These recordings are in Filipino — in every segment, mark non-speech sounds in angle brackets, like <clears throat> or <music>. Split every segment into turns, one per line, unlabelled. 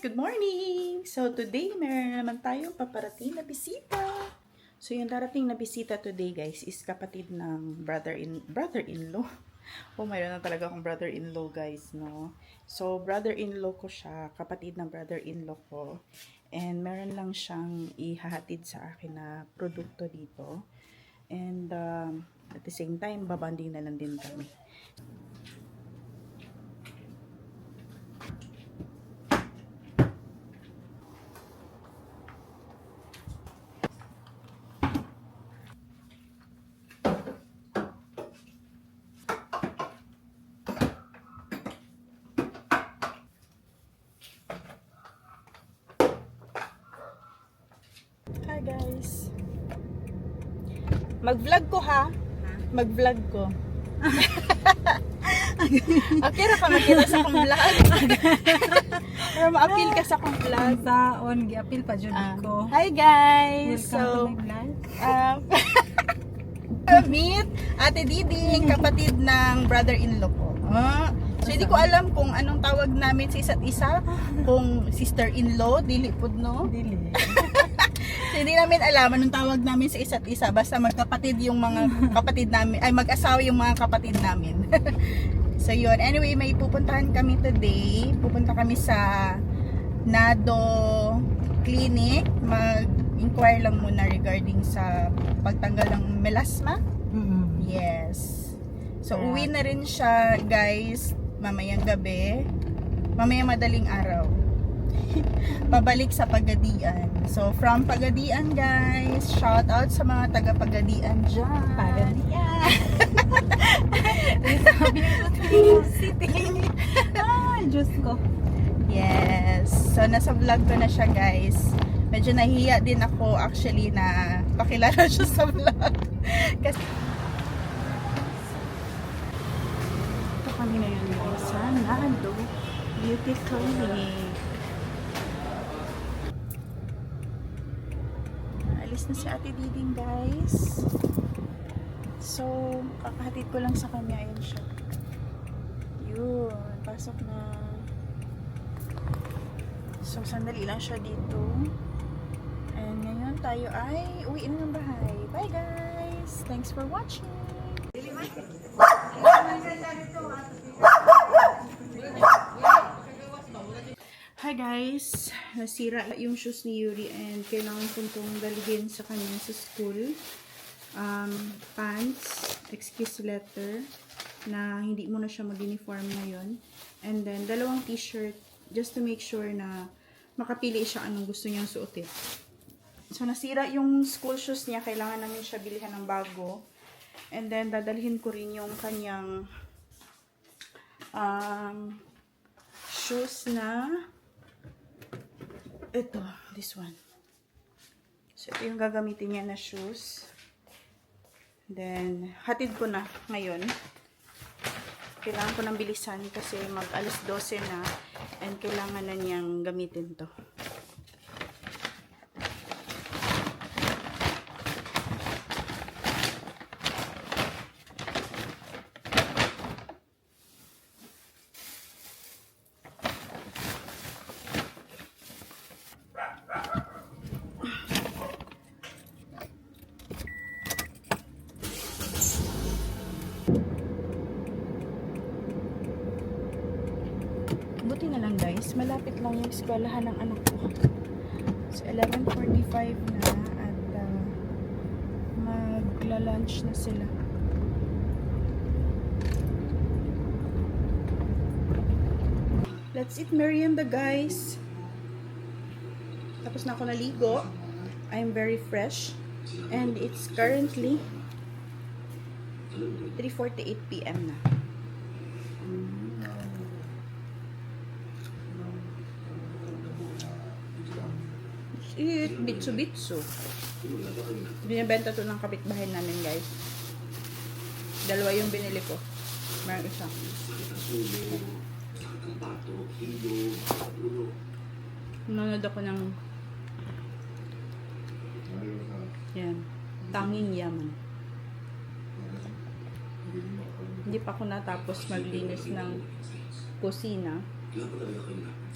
Good morning! So, today, meron na naman tayong paparating na bisita. So, yung darating na bisita today, guys, is kapatid ng brother-in, brother-in-law. <laughs> Oh, mayroon na talaga akong brother-in-law, guys, no? So, brother-in-law ko siya, kapatid ng brother-in-law ko. And meron lang siyang ihahatid sa akin na produkto dito. And, um, at the same time, babanding na lang din kami. Hi guys. Mag-vlog ko ha. Mag-vlog ko. <laughs> okay ra ka makita sa akong vlog. <laughs> Para ma-appeal ka sa akong vlog.
sa on giapil pa jud
Ah,
ko.
hi guys.
Welcome
So,
to my vlog.
um, <laughs> meet Ate Diding, kapatid ng brother-in-law ko. Ah, so, hindi ko alam kung anong tawag namin sa isa't isa. Kung sister-in-law, dili pud no?
Dili.
Hindi namin alam anong tawag namin sa isa't isa. Basta magkapatid yung mga <laughs> kapatid namin, ay mag-asawa yung mga kapatid namin. <laughs> so yun, anyway, may pupuntahan kami today. Pupunta kami sa Nado Clinic. Mag-inquire lang muna regarding sa pagtanggal ng melasma.
Mm.
Yes. So, uwi na rin siya, guys, mamayang gabi. Mamayang madaling araw. <laughs> Pabalik sa Pagadian. So, from Pagadian, guys, shout out sa mga taga Pagadian dyan.
Pagadian. Ko <laughs> city. Ay, Diyos ko.
Yes. So, nasa vlog ko na siya, guys. Medyo nahiya din ako, actually, na pakilala siya sa vlog. <laughs> Kasi, ito kami ngayon guys, sa Nando Beauty Clinic. Alis na si Ate Diding, guys. So, kakahatid ko lang sa kanya. Ayun siya. Yun. Pasok na. So, sandali lang siya dito. And ngayon tayo ay uwiin ng bahay. Bye guys! Thanks for watching! Hi guys! Nasira yung shoes ni Yuri and kailangan kong itong dalhin sa kanya sa school. Um, pants, excuse letter, na hindi mo na siya mag-uniform ngayon. And then, dalawang t-shirt just to make sure na makapili siya anong gusto niyang suotin. So, nasira yung school shoes niya. Kailangan namin siya bilihan ng bago. And then, dadalhin ko rin yung kanyang um, shoes na ito, this one. So, ito yung gagamitin niya na shoes. Then, hatid ko na ngayon. Kailangan ko ng bilisan kasi mag alas 12 na and kailangan na niyang gamitin to. Buti na lang guys, malapit lang yung eskwelahan ng anak ko. So 11.45 na at uh, magla-lunch na sila. Let's eat merienda guys. Tapos na ako naligo. I'm very fresh. And it's currently 3.48 p.m. na. Bitsu-bitsu. Binibenta to ng kapitbahay namin, guys. Dalawa yung binili ko. Meron isa. Nanonood ako ng yan. Tanging yaman. Hindi pa ako natapos maglinis ng kusina.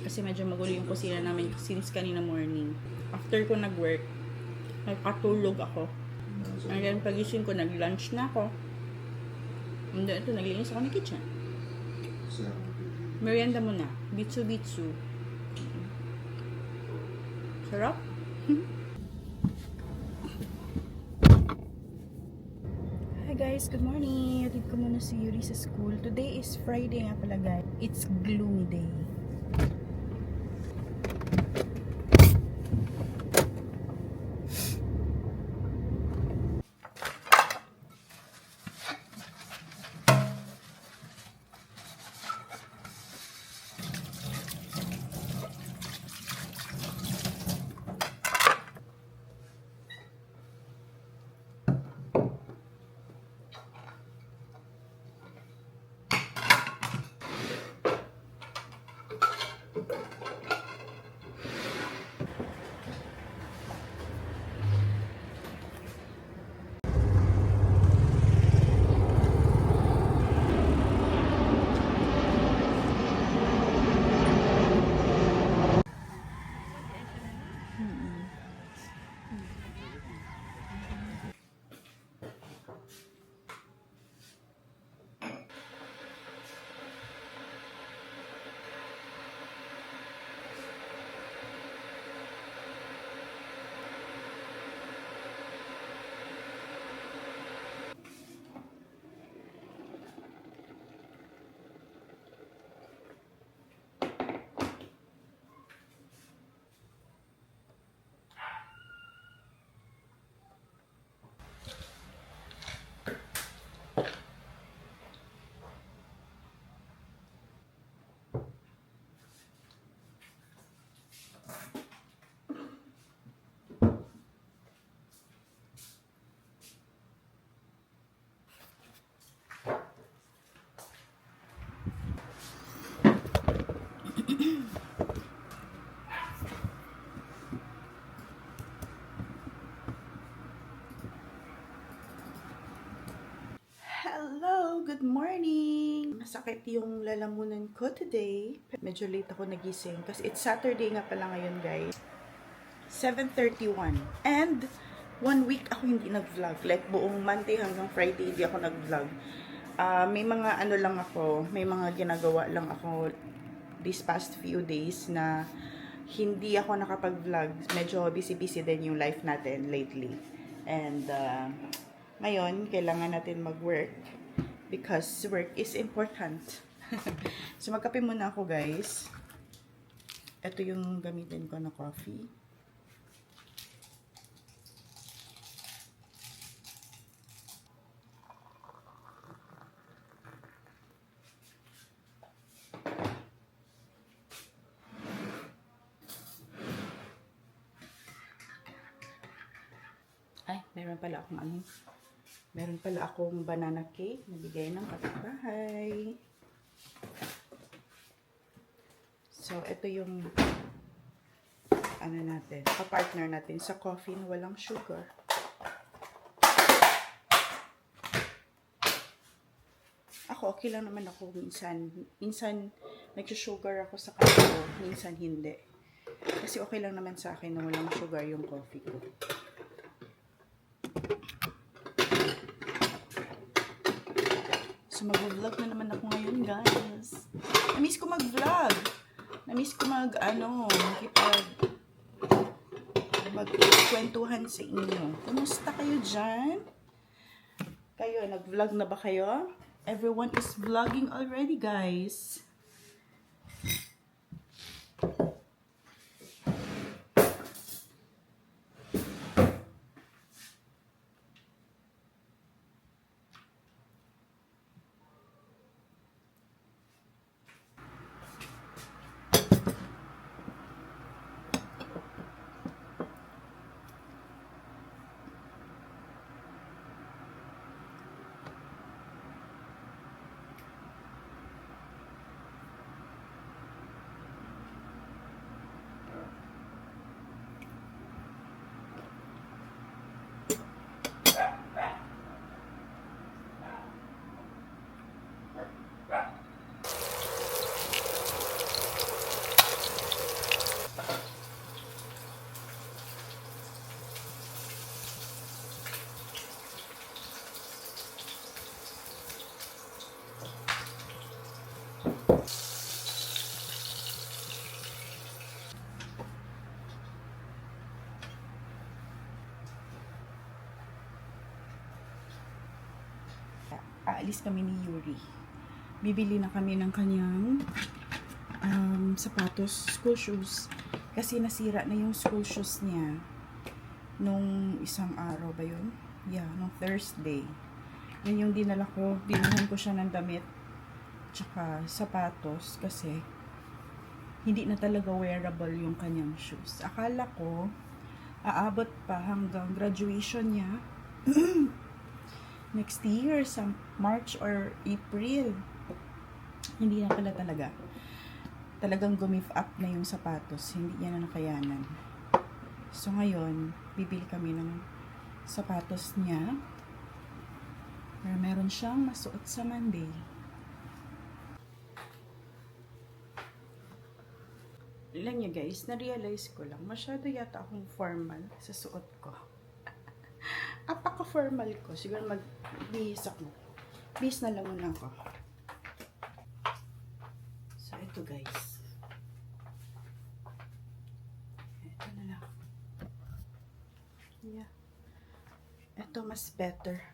Kasi medyo magulo yung kusina namin since kanina morning. After ko nag-work, nagpatulog ako. And then pagising ko, nag-lunch na ako. And then ito, naglinis ako ng kitchen. Merienda mo na. Bitsu bitsu. Sarap. <laughs> Hi guys, good morning. Atid ko muna si Yuri sa school. Today is Friday nga pala guys. It's gloomy day. Hello! Good morning! Masakit yung lalamunan ko today. Medyo late ako nagising kasi it's Saturday nga pala ngayon guys. 7.31. And one week ako hindi nag-vlog. Like buong Monday hanggang Friday hindi ako nag-vlog. Ah, may mga ano lang ako, may mga ginagawa lang ako these past few days na hindi ako nakapag-vlog. Medyo busy-busy din yung life natin lately. And uh, ngayon, kailangan natin mag-work because work is important. <laughs> so, magkape muna ako, guys. Ito yung gamitin ko na coffee. Ay, meron pala akong ano. Meron pala akong banana cake na bigay ng kapitbahay. So, ito yung ano natin, pa-partner natin sa coffee na walang sugar. Ako, okay lang naman ako minsan. Minsan, nag-sugar ako sa kape ko. Minsan, hindi. Kasi okay lang naman sa akin na walang sugar yung coffee ko. Mag-vlog na naman ako ngayon, guys. Na-miss ko mag-vlog. Na-miss ko mag, ano, makipag magkwentuhan sa inyo. Kumusta kayo dyan? Kayo, nag-vlog na ba kayo? Everyone is vlogging already, guys. Aalis kami ni Yuri. Bibili na kami ng kanyang um, sapatos, school shoes. Kasi nasira na yung school shoes niya nung isang araw ba yun? Yeah, nung Thursday. Yun yung dinala ko. Dinalhan ko siya ng damit tsaka sapatos kasi hindi na talaga wearable yung kanyang shoes. Akala ko aabot pa hanggang graduation niya <clears throat> next year sa March or April. Hindi na pala talaga. Talagang gumif up na yung sapatos. Hindi niya na nakayanan. So ngayon, bibili kami ng sapatos niya para meron siyang masuot sa Monday. Ilan niya guys, na-realize ko lang, masyado yata akong formal sa suot ko. Apaka-formal ko. Siguro mag-bihis ako. Bihis na lang muna ako. So, ito guys. Ito na lang. Yeah. Ito mas better.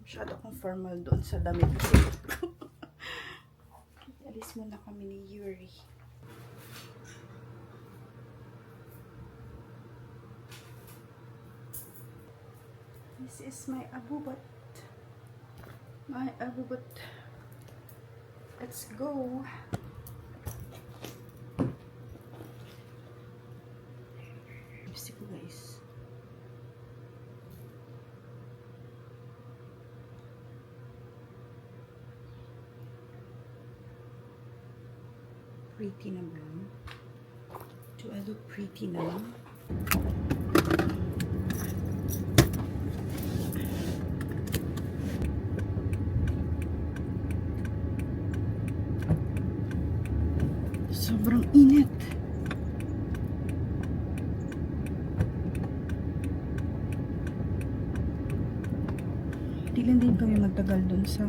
Masyado akong formal doon sa damit ko. <laughs> Alis muna kami ni Yuri. This is my abubot. My abubot. Let's go. Lipstick guys. Pretty naman. Do I look pretty now? Sobrang init. Di din kami magtagal dun sa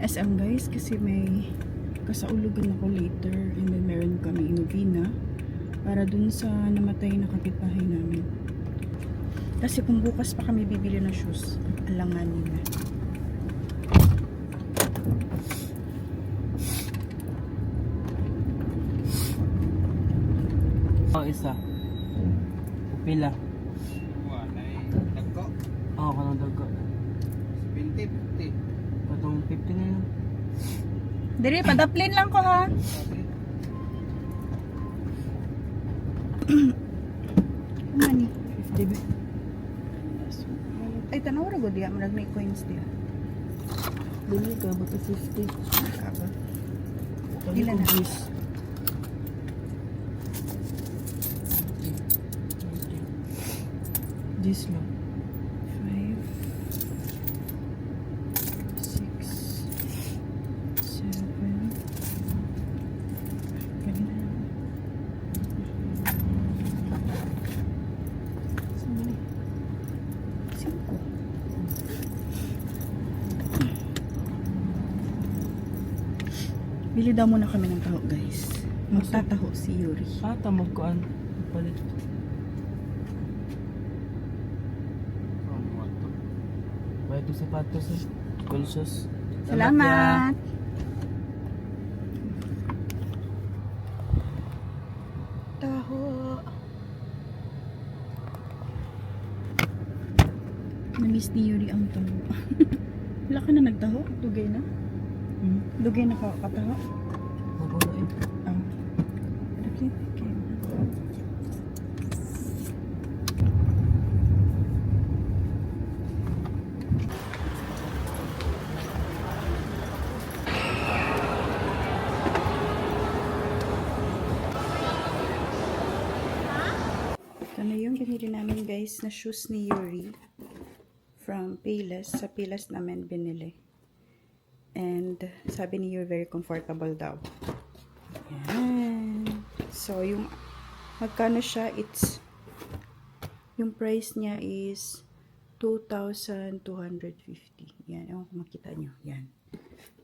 SM guys kasi may kasaulugan ako later and then meron kami novena para dun sa namatay na kapitbahay namin. Kasi kung bukas pa kami bibili ng shoes, alanganin na.
sa pila.
Wala eh. Dagko?
Oo, oh, kanong dagko.
20, 50.
Katong 50 na yun.
Diri, padaplin lang ko ha. Mani.
50?
Ay, tanaw ra go diya. Marag may coins diya.
Dili ka, baka 50.
Kaba.
Dila
na.
Diyos lang.
5, 6, 7, ganyan. Sumali. 5. Bili daw muna kami ng taho, guys. Magtataho si Yuri.
Ah, tamag ko ang. Yung sapatos eh. Kulsos.
Salamat! Taho! Na-miss ni Yuri ang taho. <laughs> Wala ka na nagtaho? Dugay na?
Hmm.
Dugay na ka kataho? Guys na shoes ni Yuri from Payless. Sa Payless namin binili. And sabi ni Yuri very comfortable daw. Yan. So, yung magkano siya, it's yung price niya is 2,250. Yan, ewan kung makita nyo. Yan.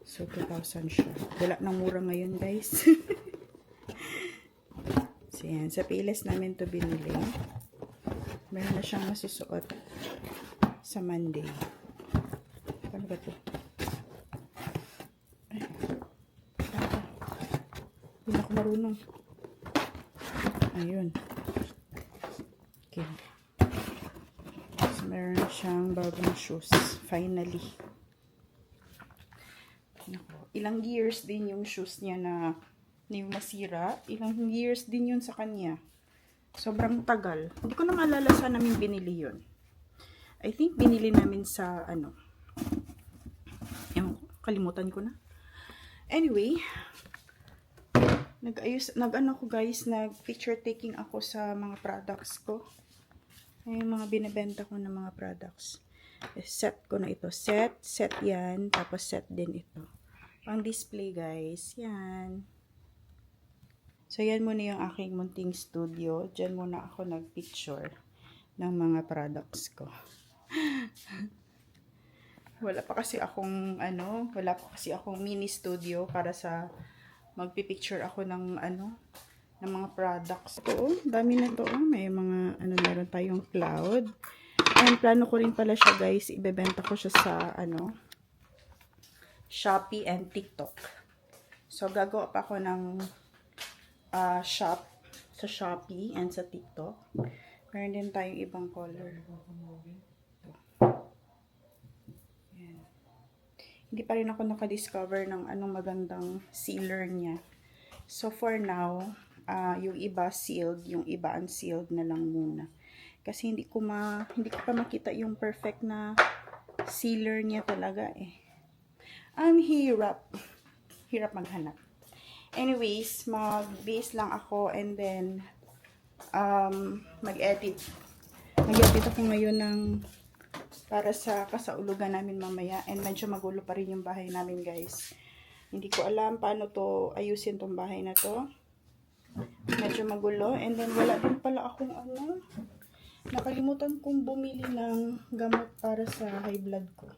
So, 2,000 siya. Wala nang mura ngayon, guys. <laughs> so, yan. Sa Payless namin to binili. Meron na siyang masusuot sa Monday. Paano ba ito? Ay. Hindi ako marunong. Ayun. Okay. So, meron na siyang bagong shoes. Finally. Naku, ilang years din yung shoes niya na na yung masira. Ilang years din yun sa kanya. Sobrang tagal. Hindi ko na maalala saan namin binili yun. I think binili namin sa ano. Ko, kalimutan ko na. Anyway, nag-ayos, nag-ano ko guys, nag-picture taking ako sa mga products ko. Ay, yung mga binibenta ko ng mga products. Set ko na ito. Set, set yan. Tapos set din ito. Pang display guys. Yan. So, yan muna yung aking munting studio. Diyan muna ako nag-picture ng mga products ko. <laughs> wala pa kasi akong ano, wala pa kasi akong mini studio para sa magpipicture ako ng ano, ng mga products ko. Oh, dami na to. Oh. May mga ano meron tayong cloud. And plano ko rin pala siya guys, ibebenta ko siya sa ano, Shopee and TikTok. So gagawa pa ako ng ah, shop sa Shopee and sa TikTok. Meron din tayong ibang color. Hindi pa rin ako nakadiscover ng anong magandang sealer niya. So for now, ah, yung iba sealed, yung iba unsealed na lang muna. Kasi hindi ko ma hindi ko pa makita yung perfect na sealer niya talaga eh. Ang hirap. Hirap maghanap. Anyways, mag-base lang ako and then um, mag-edit. Mag-edit ako ngayon ng para sa kasaulugan namin mamaya and medyo magulo pa rin yung bahay namin guys. Hindi ko alam paano to ayusin tong bahay na to. Medyo magulo and then wala din pala akong ano nakalimutan kong bumili ng gamot para sa high blood ko.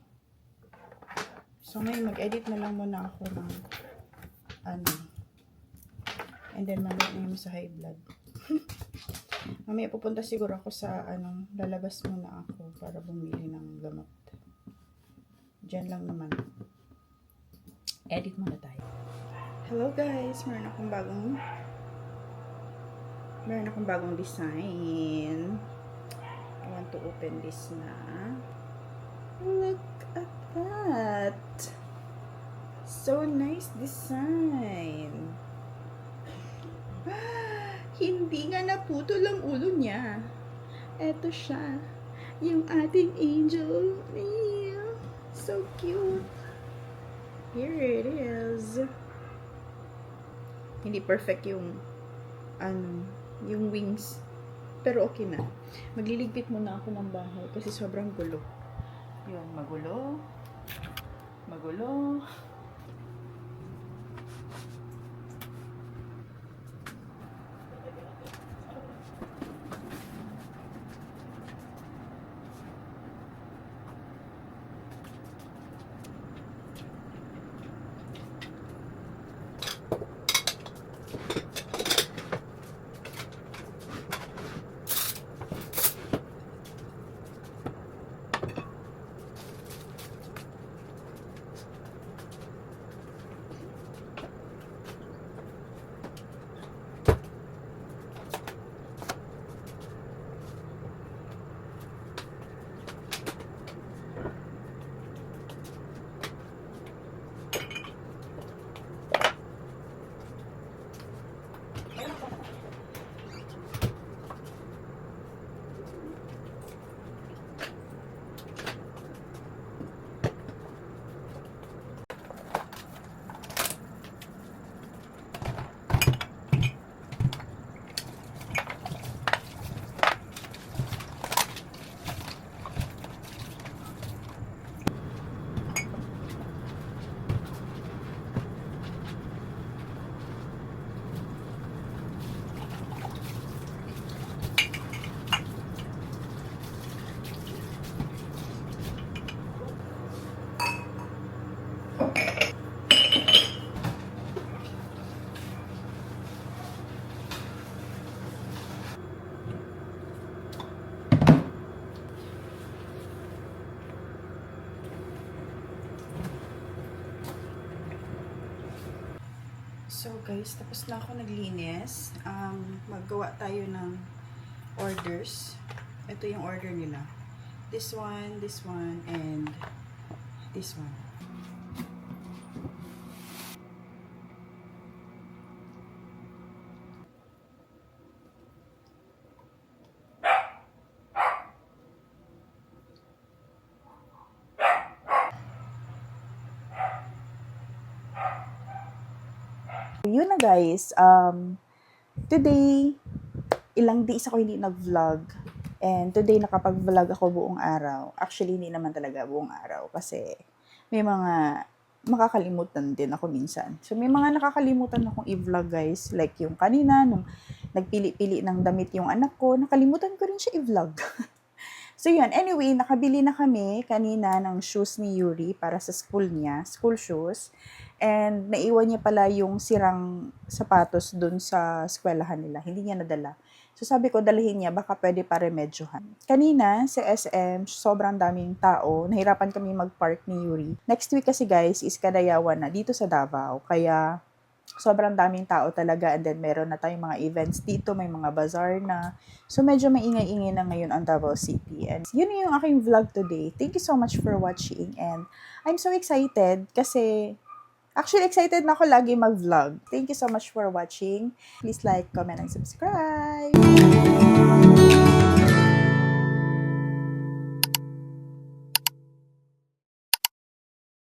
So ngayon mag-edit na lang muna ako ng ano and then mamaya na yung sa high blood. <laughs> Mamaya pupunta siguro ako sa ano, lalabas muna ako para bumili ng gamot. Diyan lang naman. Edit muna tayo. Hello guys! Meron akong bagong meron akong bagong design. I want to open this na. Look at that! So nice design! <gasps> Hindi nga naputol ang ulo niya. Eto siya. Yung ating angel. Yeah. So cute. Here it is. Hindi perfect yung ano, yung wings. Pero okay na. Magliligpit muna ako ng bahay kasi sobrang gulo. Yun, magulo. Magulo. Guys, tapos na ako naglinis. Um, maggawa tayo ng orders. Ito yung order nila. This one, this one, and this one. Yun na guys, um, today, ilang days ako hindi nag-vlog. And today nakapag-vlog ako buong araw. Actually, hindi naman talaga buong araw kasi may mga makakalimutan din ako minsan. So, may mga nakakalimutan akong i-vlog guys. Like yung kanina, nung nagpili-pili ng damit yung anak ko, nakalimutan ko rin siya i-vlog. <laughs> so, yun. Anyway, nakabili na kami kanina ng shoes ni Yuri para sa school niya, school shoes. And naiwan niya pala yung sirang sapatos dun sa eskwelahan nila. Hindi niya nadala. So sabi ko, dalhin niya, baka pwede pa remedyohan. Kanina, sa SM, sobrang daming tao. Nahirapan kami mag-park ni Yuri. Next week kasi guys, is Kadayawan na dito sa Davao. Kaya, sobrang daming tao talaga. And then, meron na tayong mga events dito. May mga bazaar na. So, medyo maingay-ingay na ngayon ang Davao City. And yun yung aking vlog today. Thank you so much for watching. And I'm so excited kasi Actually, excited na ako lagi mag-vlog. Thank you so much for watching. Please like, comment, and subscribe.